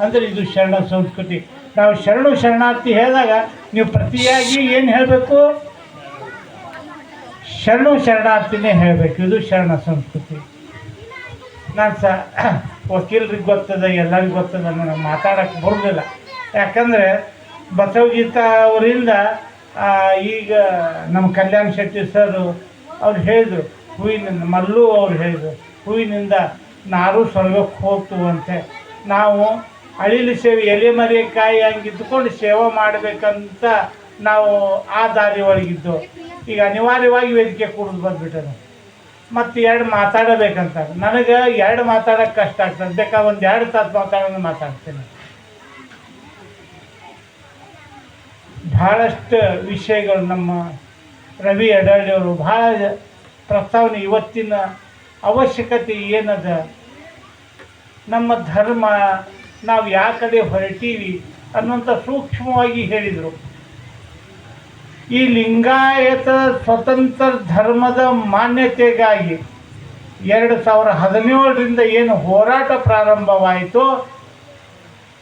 ಅಂದ್ರೆ ಇದು ಶರಣ ಸಂಸ್ಕೃತಿ. ನಾವು ಶರಣು ಶರಣಾರ್ಥಿ ಹೇಳಿದಾಗ ನೀವು ಪ್ರತಿಯಾಗಿ ಏನು ಹೇಳಬೇಕು? ಶರಣು ಶರಣಾರ್ಥಿನೇ ಹೇಳಬೇಕು. ಇದು ಶರಣ ಸಂಸ್ಕೃತಿ. ನಾನು ಸಹ ವಕೀಲರಿಗೆ ಗೊತ್ತದೆ, ಎಲ್ಲರಿಗೂ ಗೊತ್ತದ ನನಗೆ ಮಾತಾಡೋಕ್ಕೆ ಬರೋದಿಲ್ಲ. ಯಾಕಂದರೆ ಬಸವಗೀತ ಅವರಿಂದ ಈಗ ನಮ್ಮ ಕಲ್ಯಾಣ ಶೆಟ್ಟಿ ಸರ್ ಅವ್ರು ಹೇಳಿದರು, ಹೂವಿನಿಂದ ಮಲ್ಲು ಅವ್ರು ಹೇಳಿದರು, ಹೂವಿನಿಂದ ನಾರು ಸ್ವರ್ಗಕ್ಕೆ ಹೋಗ್ತು ಅಂತೆ ನಾವು ಅಳಿಲು ಸೇವೆ ಎಲೆ ಮರೆಕಾಯಿ ಹಂಗೆ ಇದ್ಕೊಂಡು ಸೇವೆ ಮಾಡಬೇಕಂತ ನಾವು ಆ ದಾರಿ ಒಳಗಿದ್ದು ಈಗ ಅನಿವಾರ್ಯವಾಗಿ ವೇದಿಕೆ ಕೂಡ ಬಂದ್ಬಿಟ್ಟದ. ಮತ್ತು ಎರಡು ಮಾತಾಡಬೇಕಂತ ನನಗೆ ಎರಡು ಮಾತಾಡೋಕೆ ಕಷ್ಟ ಆಗ್ತದೆ. ಬೇಕಾದ್ರೆ ಒಂದು ಎರಡು ತಾಸು ಮಾತಾಡೋದು ಮಾತಾಡ್ತೇನೆ. ಭಾಳಷ್ಟು ವಿಷಯಗಳು ನಮ್ಮ ರವಿ ಅಡಳ್ಳಿಯವರು ಭಾಳ ಪ್ರಸ್ತಾವನೆ ಇವತ್ತಿನ ಅವಶ್ಯಕತೆ ಏನದ? ನಮ್ಮ ಧರ್ಮ, ನಾವು ಯಾವ ಕಡೆ ಹೊರಟೀವಿ ಅನ್ನುವಂಥ ಸೂಕ್ಷ್ಮವಾಗಿ ಹೇಳಿದರು. ಈ ಲಿಂಗಾಯತ ಸ್ವತಂತ್ರ ಧರ್ಮದ ಮಾನ್ಯತೆಗಾಗಿ ಎರಡು ಸಾವಿರ ಹದಿನೇಳರಿಂದ ಏನು ಹೋರಾಟ ಪ್ರಾರಂಭವಾಯಿತು,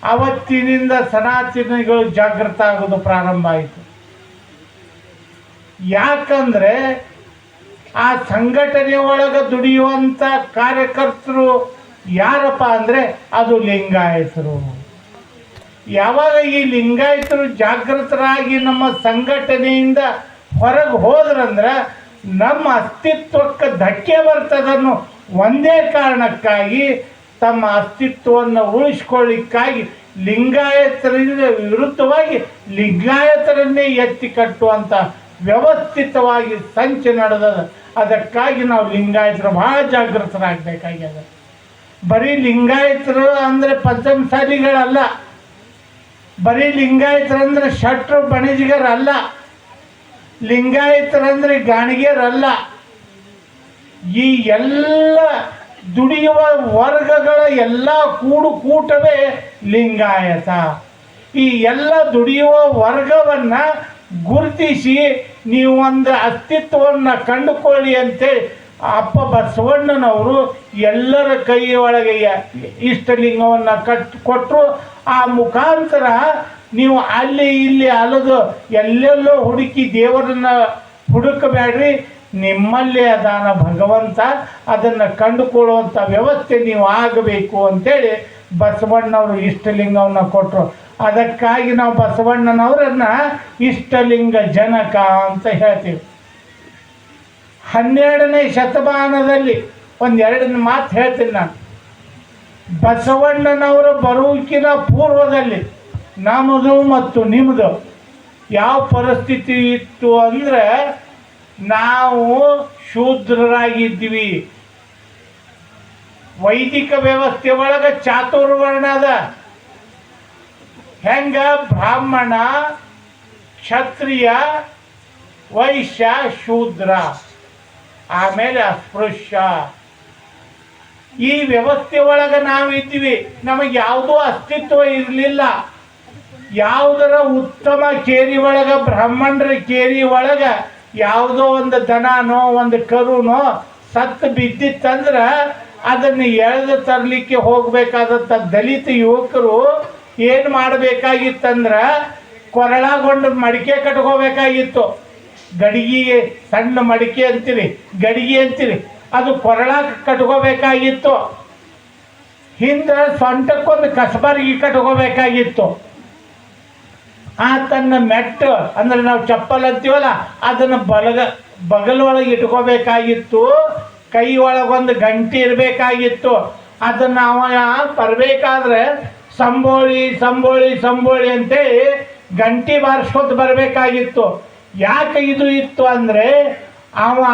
ಅವತ್ತಿನಿಂದ ಸನಾತನಗಳು ಜಾಗೃತ ಆಗೋದು ಪ್ರಾರಂಭ ಆಯಿತು. ಯಾಕಂದರೆ ಆ ಸಂಘಟನೆ ಒಳಗೆ ದುಡಿಯುವಂಥ ಕಾರ್ಯಕರ್ತರು ಯಾರಪ್ಪ ಅಂದರೆ ಅದು ಲಿಂಗಾಯತರು. ಯಾವಾಗ ಈ ಲಿಂಗಾಯತರು ಜಾಗೃತರಾಗಿ ನಮ್ಮ ಸಂಘಟನೆಯಿಂದ ಹೊರಗೆ ಹೋದ್ರಂದ್ರೆ ನಮ್ಮ ಅಸ್ತಿತ್ವಕ್ಕೆ ಧಕ್ಕೆ ಬರ್ತದನ್ನು ಒಂದೇ ಕಾರಣಕ್ಕಾಗಿ ತಮ್ಮ ಅಸ್ತಿತ್ವವನ್ನು ಉಳಿಸ್ಕೊಳ್ಳಿಕ್ಕಾಗಿ ಲಿಂಗಾಯತರಿಂದ ವಿರುದ್ಧವಾಗಿ ಲಿಂಗಾಯತರನ್ನೇ ಎತ್ತಿ ಕಟ್ಟುವಂಥ ವ್ಯವಸ್ಥಿತವಾಗಿ ಸಂಚು ನಡೆದ ಅದಕ್ಕಾಗಿ ನಾವು ಲಿಂಗಾಯತರು ಭಾಳ ಜಾಗೃತರಾಗಬೇಕಾಗ್ಯದ. ಬರೀ ಲಿಂಗಾಯತರು ಅಂದರೆ ಪಂಚಮಸಾಲಿಗಳಲ್ಲ. ಬರೀ ಲಿಂಗಾಯತರಂದ್ರೆ ಶಟ್ರು ಬಣಿಜಿಗರಲ್ಲ. ಲಿಂಗಾಯತರಂದ್ರೆ ಗಾಣಿಗೆರಲ್ಲ. ಈ ಎಲ್ಲ ದುಡಿಯುವ ವರ್ಗಗಳ ಎಲ್ಲ ಕೂಡು ಕೂಟವೇ ಲಿಂಗಾಯತ. ಈ ಎಲ್ಲ ದುಡಿಯುವ ವರ್ಗವನ್ನು ಗುರುತಿಸಿ ನೀವು ಒಂದು ಅಸ್ತಿತ್ವವನ್ನು ಕಂಡುಕೊಳ್ಳಿ ಅಂತೇಳಿ ಅಪ್ಪ ಬಸವಣ್ಣನವರು ಎಲ್ಲರ ಕೈ ಒಳಗೆ ಇಷ್ಟಲಿಂಗವನ್ನು ಕಟ್ ಕೊಟ್ಟರು ಆ ಮುಖಾಂತರ ನೀವು ಅಲ್ಲಿ ಇಲ್ಲಿ ಅಲದು ಎಲ್ಲೆಲ್ಲೋ ಹುಡುಕಿ ದೇವರನ್ನ ಹುಡುಕಬೇಡ್ರಿ. ನಿಮ್ಮಲ್ಲಿ ಅದಾನ ಭಗವಂತ. ಅದನ್ನು ಕಂಡುಕೊಳ್ಳುವಂಥ ವ್ಯವಸ್ಥೆ ನೀವು ಆಗಬೇಕು ಅಂತೇಳಿ ಬಸವಣ್ಣವರು ಇಷ್ಟಲಿಂಗವನ್ನು ಕೊಟ್ಟರು ಅದಕ್ಕಾಗಿ ನಾವು ಬಸವಣ್ಣನವರನ್ನ ಇಷ್ಟಲಿಂಗ ಜನಕ ಅಂತ ಹೇಳ್ತೀವಿ. ಹನ್ನೆರಡನೇ ಶತಮಾನದಲ್ಲಿ ಒಂದೆರಡು ಮಾತು ಹೇಳ್ತೀನಿ ನಾನು. ಬಸವಣ್ಣನವರು ಬರುವಿಕಿನ ಪೂರ್ವದಲ್ಲಿ ನಮ್ಮದು ಮತ್ತು ನಿಮ್ಮದು ಯಾವ ಪರಿಸ್ಥಿತಿ ಇತ್ತು ಅಂದರೆ ನಾವು ಶೂದ್ರರಾಗಿದ್ವಿ. ವೈದಿಕ ವ್ಯವಸ್ಥೆ ಒಳಗೆ ಚಾತುರ್ವರ್ಣ ಅದ. ಹೆಂಗ ಬ್ರಾಹ್ಮಣ, ಕ್ಷತ್ರಿಯ, ವೈಶ್ಯ, ಶೂದ್ರ. ಆಮೇಲೆ ಅಸ್ಪೃಶ್ಯ. ಈ ವ್ಯವಸ್ಥೆ ಒಳಗೆ ನಾವಿದ್ದೀವಿ. ನಮಗೆ ಯಾವುದೂ ಅಸ್ತಿತ್ವ ಇರಲಿಲ್ಲ. ಯಾವುದರ ಉತ್ತಮ ಕೇರಿ ಒಳಗೆ, ಬ್ರಾಹ್ಮಣರ ಕೇರಿ ಒಳಗೆ ಯಾವುದೋ ಒಂದು ದನನೋ ಒಂದು ಕರುನೋ ಸತ್ತು ಬಿದ್ದಿತ್ತಂದ್ರೆ ಅದನ್ನು ಎಳೆದು ತರಲಿಕ್ಕೆ ಹೋಗಬೇಕಾದಂಥ ದಲಿತ ಯುವಕರು ಏನು ಮಾಡಬೇಕಾಗಿತ್ತಂದ್ರೆ ಕೊರಳಗೊಂಡು ಮಡಿಕೆ ಕಟ್ಕೋಬೇಕಾಗಿತ್ತು. ಗಡಿಗೆ ಸಣ್ಣ ಮಡಿಕೆ ಅಂತೀರಿ, ಗಡಿಗೆ ಅಂತೀರಿ, ಅದು ಕೊರಳ ಕಟ್ಕೋಬೇಕಾಗಿತ್ತು. ಹಿಂದೆ ಸೊಂಟಕ್ಕೊಂದು ಕಸಬರ್ಗಿ ಕಟ್ಕೋಬೇಕಾಗಿತ್ತು. ಆ ತನ್ನ ಮೆಟ್ಟು, ಅಂದ್ರೆ ನಾವು ಚಪ್ಪಲ್ ಅಂತೀವಲ್ಲ, ಅದನ್ನು ಬಲಗ ಒಳಗೆ ಇಟ್ಕೋಬೇಕಾಗಿತ್ತು. ಕೈ ಒಳಗೊಂದು ಗಂಟೆ ಇರಬೇಕಾಗಿತ್ತು. ಅದನ್ನು ಅವ ಬರಬೇಕಾದ್ರೆ ಸಂಬೋಳಿ ಸಂಬೋಳಿ ಸಂಬೋಳಿ ಅಂತೇಳಿ ಗಂಟೆ ಬಾರಿಸ್ಕೊತ ಬರಬೇಕಾಗಿತ್ತು. ಯಾಕೆ ಇದು ಇತ್ತು ಅಂದರೆ ಅವ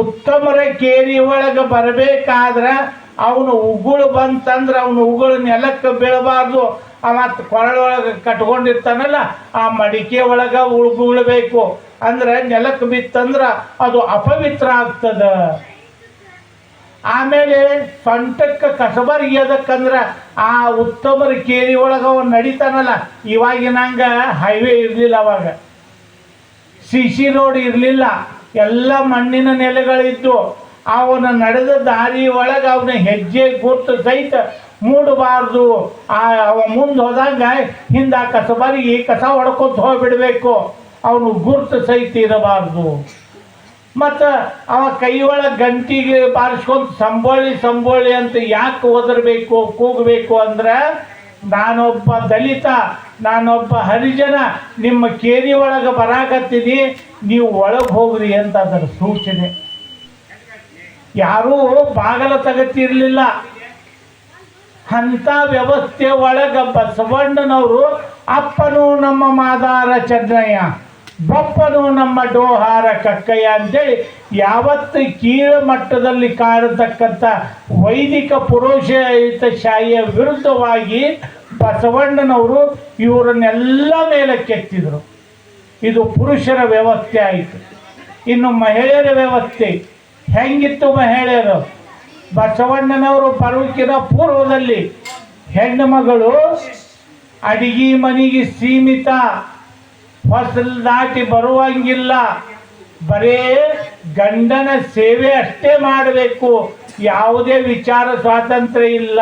ಉತ್ತಮರ ಕೇರಿ ಒಳಗೆ ಬರಬೇಕಾದ್ರೆ ಅವನು ಉಗುಳು ಬಂತಂದ್ರೆ ಅವನು ಉಗುಳು ನೆಲಕ್ಕೆ ಬೀಳಬಾರ್ದು. ಅವ ಕೊರಳೊಳಗೆ ಕಟ್ಕೊಂಡಿರ್ತಾನಲ್ಲ, ಆ ಮಡಿಕೆ ಒಳಗೆ ಉಳ್ಗುಳ್ಬೇಕು ಅಂದ್ರೆ ನೆಲಕ್ಕೆ ಬಿತ್ತಂದ್ರೆ ಅದು ಅಪವಿತ್ರ ಆಗ್ತದ. ಆಮೇಲೆ ಸೊಂಟಕ್ಕೆ ಕಸಬರ್ಗಿ ಅದಕ್ಕಂದ್ರೆ ಆ ಉತ್ತಮರ ಕೇರಿ ಒಳಗೆ ಅವನು ನಡೀತಾನಲ್ಲ, ಇವಾಗಿನಂಗ ಹೈವೇ ಇರಲಿಲ್ಲ ಅವಾಗ. ಸಿ ಸಿ ರೋಡ್ ಇರಲಿಲ್ಲ, ಎಲ್ಲ ಮಣ್ಣಿನ ನೆಲೆಗಳಿದ್ದು, ಅವನ ನಡೆದ ದಾರಿ ಒಳಗೆ ಅವನ ಹೆಜ್ಜೆ ಗುರ್ತು ಸಹಿತ ಮೂಡಬಾರ್ದು. ಆ, ಅವ ಮುಂದೆ ಹೋದಾಗ ಹಿಂದೆ ಆ ಕಸಬರಿಗೆ ಕಸ ಹೊಡ್ಕೊತ ಹೋಗ್ಬಿಡಬೇಕು. ಅವನು ಗುರ್ತು ಸಹಿತ ಇರಬಾರ್ದು. ಮತ್ತು ಅವ ಕೈ ಒಳಗೆ ಗಂಟಿಗೆ ಬಾರಿಸ್ಕೊಂಡು ಸಂಬೋಳಿ ಸಂಬೋಳಿ ಅಂತ ಯಾಕೆ ಓದರ್ಬೇಕು ಕೂಗಬೇಕು ಅಂದ್ರೆ ನಾನೊಬ್ಬ ದಲಿತ, ನಾನೊಬ್ಬ ಹರಿಜನ, ನಿಮ್ಮ ಕೇರಿ ಒಳಗೆ ಬರಾಕತ್ತೀನಿ, ನೀವು ಒಳಗೆ ಹೋಗ್ರಿ ಅಂತ ಅದರ ಸೂಚನೆ. ಯಾರೂ ಬಾಗಲ ತಗತಿರ್ಲಿಲ್ಲ. ಅಂಥ ವ್ಯವಸ್ಥೆ ಒಳಗೆ ಬಸವಣ್ಣನವರು ಅಪ್ಪನು ನಮ್ಮ ಮಾದಾರ ಚೆನ್ನಯ್ಯ ಬಪ್ಪನು ನಮ್ಮ ಡೋಹಾರ ಕಕ್ಕಯ್ಯ ಅಂತೇಳಿ ಯಾವತ್ತು ಕೀಳು ಮಟ್ಟದಲ್ಲಿ ಕಾಣತಕ್ಕಂಥ ವೈದಿಕ ಪುರುಷಯುತ ಶಾಹಿಯ ವಿರುದ್ಧವಾಗಿ ಬಸವಣ್ಣನವರು ಇವರನ್ನೆಲ್ಲ ಮೇಲೆ ಕೆತ್ತಿದ್ರು ಇದು ಪುರುಷರ ವ್ಯವಸ್ಥೆ ಆಯಿತು. ಇನ್ನು ಮಹಿಳೆಯರ ವ್ಯವಸ್ಥೆ ಹೆಂಗಿತ್ತು ಮಹಿಳೆಯರು? ಬಸವಣ್ಣನವರು ಬರುವಿಕಿನ ಪೂರ್ವದಲ್ಲಿ ಹೆಣ್ಣು ಮಗಳು ಅಡಿಗೆ ಮನೆಗೆ ಸೀಮಿತ ಫಸಲ್ ದಾಟಿ ಬರುವಂಗಿಲ್ಲ. ಬರೇ ಗಂಡನ ಸೇವೆ ಅಷ್ಟೇ ಮಾಡಬೇಕು. ಯಾವುದೇ ವಿಚಾರ ಸ್ವಾತಂತ್ರ್ಯ ಇಲ್ಲ.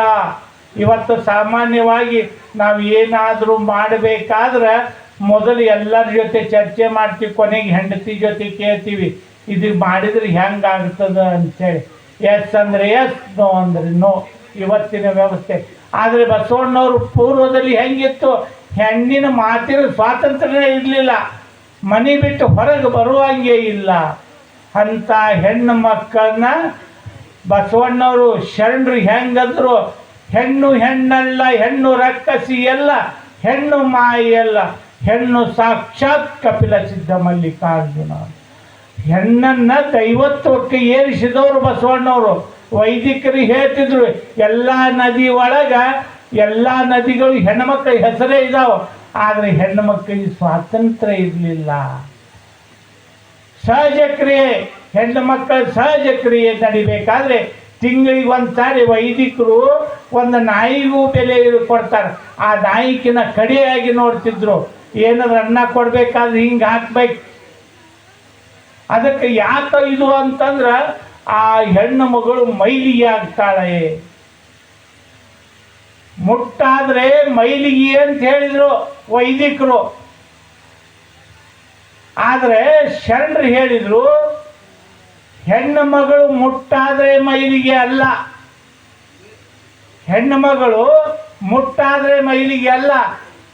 ಇವತ್ತು ಸಾಮಾನ್ಯವಾಗಿ ನಾವು ಏನಾದರೂ ಮಾಡಬೇಕಾದ್ರೆ ಮೊದಲು ಎಲ್ಲರ ಜೊತೆ ಚರ್ಚೆ ಮಾಡ್ತೀವಿ, ಕೊನೆಗೆ ಹೆಂಡತಿ ಜೊತೆ ಕೇಳ್ತೀವಿ. ಇದು ಮಾಡಿದ್ರೆ ಹೆಂಗಾಗ್ತದ ಅಂತೇಳಿ. ಎಸ್ ಅಂದರೆ ಎಸ್, ನೋ ಅಂದರೆ ನೋ. ಇವತ್ತಿನ ವ್ಯವಸ್ಥೆ. ಆದರೆ ಬಸವಣ್ಣವರು ಪೂರ್ವದಲ್ಲಿ ಹೆಂಗಿತ್ತು? ಹೆಣ್ಣಿನ ಮಾತಿನ ಸ್ವಾತಂತ್ರ್ಯ ಇರಲಿಲ್ಲ. ಮನೆ ಬಿಟ್ಟು ಹೊರಗೆ ಬರುವಂಗೆ ಇಲ್ಲ. ಅಂಥ ಹೆಣ್ಣು ಮಕ್ಕಳನ್ನ ಬಸವಣ್ಣವರು ಶರಣರು ಹೆಂಗಂದ್ರು. ಹೆಣ್ಣು ಹೆಣ್ಣಲ್ಲ, ಹೆಣ್ಣು ರಕ್ಕಸಿ ಎಲ್ಲ, ಹೆಣ್ಣು ಮಾಯಲ್ಲ ಹೆಣ್ಣು ಸಾಕ್ಷಾತ್ ಕಪಿಲ ಸಿದ್ಧ ಮಲ್ಲಿಕಾರ್ಜುನ. ಹೆಣ್ಣನ್ನ ದೈವತ್ವಕ್ಕೆ ಏರಿಸಿದವರು ಬಸವಣ್ಣವರು. ವೈದಿಕರು ಹೇಳ್ತಿದ್ರು, ಎಲ್ಲ ನದಿ ಒಳಗ ಎಲ್ಲ ನದಿಗಳು ಹೆಣ್ಮಕ್ಳ ಹೆಸರೇ ಇದಾವ. ಆದರೆ ಹೆಣ್ಣು ಮಕ್ಕಳಿಗೆ ಸ್ವಾತಂತ್ರ್ಯ ಇರಲಿಲ್ಲ. ಸಹಜ ಕ್ರಿಯೆ, ಹೆಣ್ಣು ಮಕ್ಕಳ ಸಹಜ ಕ್ರಿಯೆ ನಡಿಬೇಕಾದ್ರೆ ತಿಂಗಳಿಗೆ ಒಂದು ಸಾರಿ ವೈದಿಕರು ಒಂದು ನಾಯಿಗೂ ಬೆಲೆ ಕೊಡ್ತಾರೆ. ಆ ನಾಯಿಕಿನ ಕಡಿಯಾಗಿ ನೋಡ್ತಿದ್ರು. ಏನಾದ್ರು ಅನ್ನ ಕೊಡ್ಬೇಕಾದ್ರೆ ಹಿಂಗೆ ಹಾಕ್ಬೇಕು. ಅದಕ್ಕೆ ಯಾಕೆ ಇದು ಅಂತಂದ್ರೆ ಆ ಹೆಣ್ಣು ಮಗಳು ಮೈಲಿಗೆ ಆಗ್ತಾಳೆ. ಮುಟ್ಟಾದ್ರೆ ಮೈಲಿಗೆ ಅಂತ ಹೇಳಿದರು ವೈದಿಕರು. ಆದರೆ ಶರಣರು ಹೇಳಿದರು, ಹೆಣ್ಣು ಮಗಳು ಮುಟ್ಟಾದ್ರೆ ಮೈಲಿಗೆ ಅಲ್ಲ. ಹೆಣ್ಣು ಮಗಳು ಮುಟ್ಟಾದ್ರೆ ಮೈಲಿಗೆ ಅಲ್ಲ.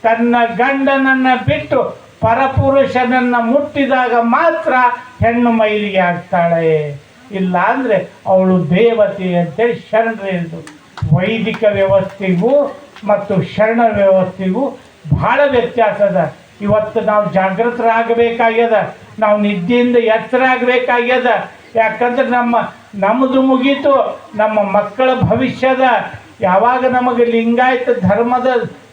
ತನ್ನ ಗಂಡನನ್ನ ಬಿಟ್ಟು ಪರಪುರುಷನನ್ನ ಮುಟ್ಟಿದಾಗ ಮಾತ್ರ ಹೆಣ್ಣು ಮೈಲಿಗೆ ಆಗ್ತಾಳೆ. ಇಲ್ಲ ಅಂದರೆ ಅವಳು ದೇವತೆ ಅಂತೇಳಿ ಶರಣರು ಹೇಳಿದ್ರು. ವೈದಿಕ ವ್ಯವಸ್ಥೆಗೂ ಮತ್ತು ಶರಣ ವ್ಯವಸ್ಥೆಗೂ ಬಹಳ ವ್ಯತ್ಯಾಸ ಅದ. ಇವತ್ತು ನಾವು ಜಾಗೃತರಾಗಬೇಕಾಗ್ಯದ, ನಾವು ನಿದ್ದೆಯಿಂದ ಎತ್ತರ ಆಗಬೇಕಾಗ್ಯದ ಯಾಕಂದ್ರೆ ನಮ್ಮ ನಮ್ಮದು ಮುಗೀತು, ನಮ್ಮ ಮಕ್ಕಳ ಭವಿಷ್ಯದ ಯಾವಾಗ ನಮಗೆ ಲಿಂಗಾಯತ ಧರ್ಮದ,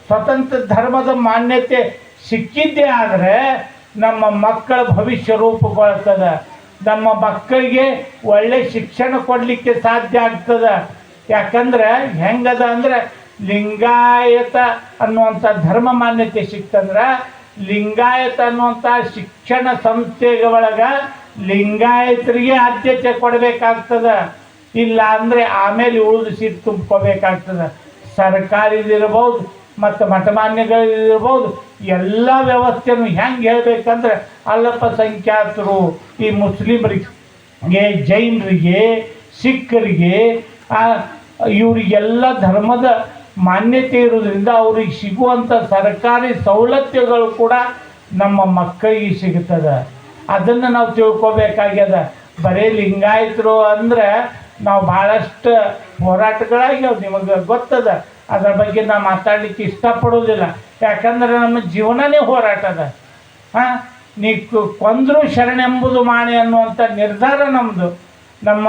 ಸ್ವತಂತ್ರ ಧರ್ಮದ ಮಾನ್ಯತೆ ಸಿಕ್ಕಿದ್ದೇ ಆದರೆ ನಮ್ಮ ಮಕ್ಕಳ ಭವಿಷ್ಯ ರೂಪುಗೊಳ್ತದೆ. ನಮ್ಮ ಮಕ್ಕಳಿಗೆ ಒಳ್ಳೆ ಶಿಕ್ಷಣ ಕೊಡಲಿಕ್ಕೆ ಸಾಧ್ಯ ಆಗ್ತದ. ಯಾಕಂದ್ರೆ ಹೆಂಗದ ಅಂದ್ರೆ ಲಿಂಗಾಯತ ಅನ್ನುವಂಥ ಧರ್ಮ ಮಾನ್ಯತೆ ಸಿಕ್ತಂದ್ರೆ ಲಿಂಗಾಯತ ಅನ್ನುವಂಥ ಶಿಕ್ಷಣ ಸಂಸ್ಥೆಗಳ ಒಳಗ ಲಿಂಗಾಯತರಿಗೆ ಆದ್ಯತೆ ಕೊಡಬೇಕಾಗ್ತದೆ. ಇಲ್ಲ ಅಂದರೆ ಆಮೇಲೆ ಉಳಿದು ಸೀಟ್ ತುಂಬ್ಕೋಬೇಕಾಗ್ತದೆ. ಸರ್ಕಾರಿದಿರ್ಬೋದು ಮತ್ತು ಮಠಮಾನ್ಯಗಳಿರ್ಬೋದು ಎಲ್ಲ ವ್ಯವಸ್ಥೆನೂ ಹೆಂಗೆ ಹೇಳ್ಬೇಕಂದ್ರೆ ಅಲ್ಪಸಂಖ್ಯಾತರು ಈ ಮುಸ್ಲಿಮರಿಗೆ, ಜೈನರಿಗೆ, ಸಿಖ್ಖರಿಗೆ ಆ, ಇವರಿಗೆಲ್ಲ ಧರ್ಮದ ಮಾನ್ಯತೆ ಇರೋದ್ರಿಂದ ಅವ್ರಿಗೆ ಸಿಗುವಂಥ ಸರ್ಕಾರಿ ಸವಲತ್ತುಗಳು ಕೂಡ ನಮ್ಮ ಮಕ್ಕಳಿಗೆ ಸಿಗ್ತದೆ. ಅದನ್ನು ನಾವು ತಿಳ್ಕೊಬೇಕಾಗ್ಯದ. ಬರೀ ಲಿಂಗಾಯತರು ಅಂದ್ರೆ ನಾವು ಭಾಳಷ್ಟು ಹೋರಾಟಗಳಾಗ್ಯಾವ ನಿಮಗೆ ಗೊತ್ತದ. ಅದರ ಬಗ್ಗೆ ನಾವು ಮಾತಾಡಲಿಕ್ಕೆ ಇಷ್ಟಪಡೋದಿಲ್ಲ. ಯಾಕಂದ್ರೆ ನಮ್ಮ ಜೀವನನೇ ಹೋರಾಟ ಅದ. ಹಾಂ ನೀ ಕೊಂದ್ರು ಶರಣೆಂಬುದು ಮಾಣೆ ಅನ್ನುವಂಥ ನಿರ್ಧಾರ ನಮ್ಮದು ನಮ್ಮ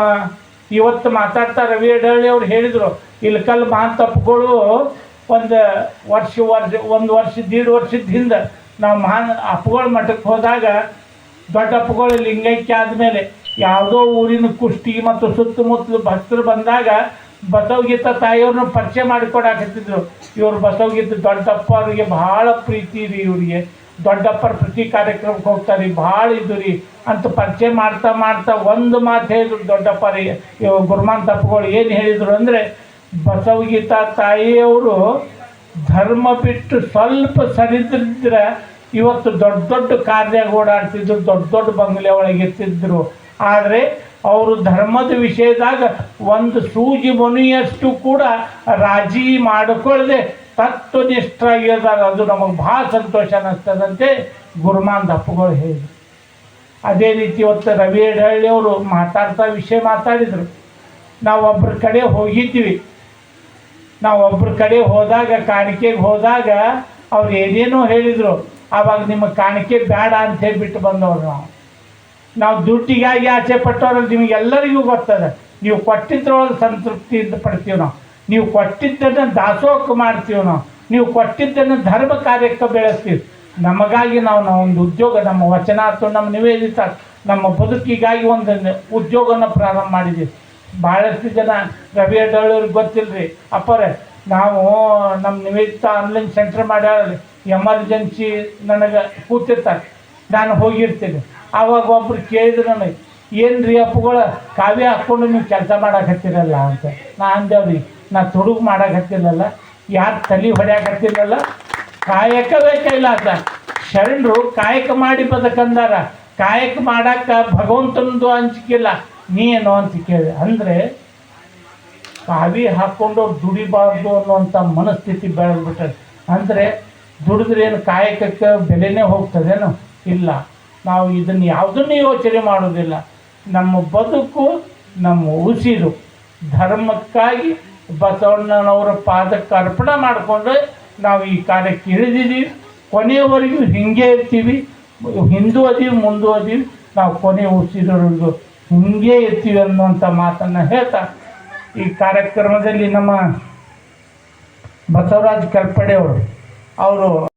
ಇವತ್ತು ಮಾತಾಡ್ತಾ ರವಿ ಅಡಳ್ಳಿ ಅವ್ರು ಹೇಳಿದರು ಇಲ್ಕಲ್ ಮಹಾಂತಪ್ಪಗಳು ಒಂದು ವರ್ಷ ವರ್ಷ, ಒಂದು ವರ್ಷ ದೀಡ್ ವರ್ಷದ ಹಿಂದೆ ನಾವು ಮಹಾನ್ ಅಪ್ಪಗಳ ಮಠಕ್ಕೆ ಹೋದಾಗ ದೊಡ್ಡ ಅಪ್ಪಗಳು ಲಿಂಗೈಕ್ಯ ಆದಮೇಲೆ ಯಾವುದೋ ಊರಿನ ಕುಷ್ಟಿ ಮತ್ತು ಸುತ್ತಮುತ್ತಲು ಭಕ್ತರು ಬಂದಾಗ ಬಸವಗೀತ ತಾಯಿಯವ್ರನ್ನ ಪರಿಚಯ ಮಾಡಿಕೊಡಾಕತ್ತಿದ್ರು. ಇವರು ಬಸವಗೀತ ದೊಡ್ಡಪ್ಪ ಅವರಿಗೆ ಭಾಳ ಪ್ರೀತಿ ರೀ ಇವ್ರಿಗೆ. ದೊಡ್ಡಪ್ಪರ ಪ್ರತಿ ಕಾರ್ಯಕ್ರಮಕ್ಕೆ ಹೋಗ್ತಾರೆ, ಭಾಳ ಇದು ರೀ. ಅಂತ ಪರಿಚಯ ಮಾಡ್ತಾ ಮಾಡ್ತಾ ಒಂದು ಮಾತು ಹೇಳಿದ್ರು ದೊಡ್ಡಪ್ಪ ರೀ ಗುರುಮಾನ್ ತಪ್ಪಗಳು ಏನು ಹೇಳಿದರು ಅಂದರೆ, ಬಸವಗೀತಾ ತಾಯಿಯವರು ಧರ್ಮ ಬಿಟ್ಟು ಸ್ವಲ್ಪ ಸರಿದಿದ್ರೆ ಇವತ್ತು ದೊಡ್ಡ ದೊಡ್ಡ ಕಾರ್ಯ ಓಡಾಡ್ತಿದ್ರು, ದೊಡ್ಡ ದೊಡ್ಡ ಬಂಗ್ಲೆ ಒಳಗೆ ಇರ್ತಿದ್ರು ಆದರೆ ಅವರು ಧರ್ಮದ ವಿಷಯದಾಗ ಒಂದು ಸೂಜಿ ಮನೆಯಷ್ಟು ಕೂಡ ರಾಜಿ ಮಾಡಿಕೊಳ್ಳದೆ ತತ್ವನಿಷ್ಠರಾಗಿರ್ತಾರೆ ಅದು ನಮಗೆ ಭಾಳ ಸಂತೋಷ ಅನ್ನಿಸ್ತದಂತೆ ಗುರುಮಾನ್ ದಪ್ಪಗಳು ಹೇಳಿದರು. ಅದೇ ರೀತಿ ಇವತ್ತು ರವಿ ಅವರು ಮಾತಾಡ್ತಾ ವಿಷಯ ಮಾತಾಡಿದರು. ನಾವು ಒಬ್ಬರ ಕಡೆ ಹೋಗಿದ್ವಿ. ನಾವು ಒಬ್ಬರ ಕಡೆ ಹೋದಾಗ, ಕಾಣಿಕೆಗೆ ಹೋದಾಗ ಅವ್ರು ಏನೇನೋ ಹೇಳಿದರು. ಆವಾಗ ನಿಮ್ಮ ಕಾಣಿಕೆ ಬೇಡ ಅಂತ ಹೇಳಿಬಿಟ್ಟು ಬಂದವ್ರು ನಾವು. ನಾವು ದುಡ್ಡಿಗಾಗಿ ಆಚೆ ಪಟ್ಟವ್ರಲ್ಲಿ ನಿಮಗೆಲ್ಲರಿಗೂ ಗೊತ್ತದೆ. ನೀವು ಕೊಟ್ಟಿದ್ರೊಳಗೆ ಸಂತೃಪ್ತಿಯಿಂದ ಪಡ್ತೀವಿ ನಾವು. ನೀವು ಕೊಟ್ಟಿದ್ದನ್ನು ದಾಸೋಹಕ್ಕೆ ಮಾಡ್ತೀವಿ ನಾವು. ನೀವು ಕೊಟ್ಟಿದ್ದನ್ನು ಧರ್ಮ ಕಾರ್ಯಕ್ಕೆ ಬೆಳೆಸ್ತೀವಿ. ನಮಗಾಗಿ ನಾವು ನಾವು ಒಂದು ಉದ್ಯೋಗ, ನಮ್ಮ ವಚನಾರ್ಥ ನಮ್ಮ ನಿವೇದಿತ, ನಮ್ಮ ಬದುಕಿಗಾಗಿ ಒಂದು ಉದ್ಯೋಗನ ಪ್ರಾರಂಭ ಮಾಡಿದ್ದೀವಿ. ಭಾಳಷ್ಟು ಜನ ರವಿ ಅಡ್ಡಾಳವ್ರಿಗೆ ಗೊತ್ತಿಲ್ಲರಿ ಅಪ್ಪರೇ, ನಾವು ನಮ್ಮ ನಿವೇದಿತ ಆನ್ಲೈನ್ ಸೆಂಟರ್ ಮಾಡ್ಯಾಳ ಎಮರ್ಜೆನ್ಸಿ ನನಗೆ ಕೂತಿರ್ತಾರೆ. ನಾನು ಹೋಗಿರ್ತೀನಿ. ಆವಾಗ ಒಬ್ರು ಕೇಳಿದ್ರು ನನಗೆ ಏನು ರೀ ಅಪ್ಪುಗಳ, ಕಾವ್ಯ ಹಾಕ್ಕೊಂಡು ನೀವು ಕೆಲಸ ಮಾಡೋಕತ್ತಿರಲ್ಲ? ಅಂತ. ನಾ ಅಂದೇವ್ರಿ ನಾ ತುಡುಗು ಮಾಡಾಕತ್ತಿಲ್ಲಲ್ಲ ಯಾರು ತಲೆ ಹೊಡ್ಯಾಕತ್ತಿಲ್ಲಲ್ಲ ಕಾಯಕವೇ ಕೈಲಾಸ ಶರಣರು ಕಾಯಕ ಮಾಡಿ ಬದಕಂದಾರ. ಕಾಯಕ ಮಾಡಕ್ಕೆ ಭಗವಂತನದು ಹಂಚಿಕಿಲ್ಲ ನೀ ಏನೋ ಅಂತ ಕೇಳಿ. ಅಂದರೆ ಬಾವಿ ಹಾಕ್ಕೊಂಡು ದುಡಿಬಾರ್ದು ಅನ್ನುವಂಥ ಮನಸ್ಥಿತಿ ಬೆಳೆದ್ಬಿಟ್ಟದೆ. ಅಂದರೆ ದುಡಿದ್ರೆ ಏನು ಕಾಯಕಕ್ಕೆ ಬೆಲೆನೇ ಹೋಗ್ತದೇನು? ಇಲ್ಲ. ನಾವು ಇದನ್ನು ಯಾವುದನ್ನು ಯೋಚನೆ ಮಾಡೋದಿಲ್ಲ ನಮ್ಮ ಬದುಕು ನಮ್ಮ ಉಸಿರು. ಧರ್ಮಕ್ಕಾಗಿ ಬಸವಣ್ಣನವರ ಪಾದಕ್ಕೆ ಅರ್ಪಣೆ ಮಾಡಿಕೊಂಡು ನಾವು ಈ ಕಾರ್ಯಕ್ಕೆ ಇಳಿದಿದ್ದೀವಿ. ಕೊನೆಯವರೆಗೂ ಹಿಂಗೆ ಇರ್ತೀವಿ. ಹಿಂದೂ ಅದೀವಿ ಮುಂದೂ ಅದೀವಿ ನಾವು ಕೊನೆ ಉಸಿರೋವರೆಗೂ ಹಿಂಗೆ ಇರ್ತೀವಿ ಅನ್ನುವಂಥ ಮಾತನ್ನು ಹೇಳ್ತಾ, ಈ ಕಾರ್ಯಕ್ರಮದಲ್ಲಿ ನಮ್ಮ ಬಸವರಾಜ್ ಕಲ್ಪಡೆ ಅವರು ಅವರು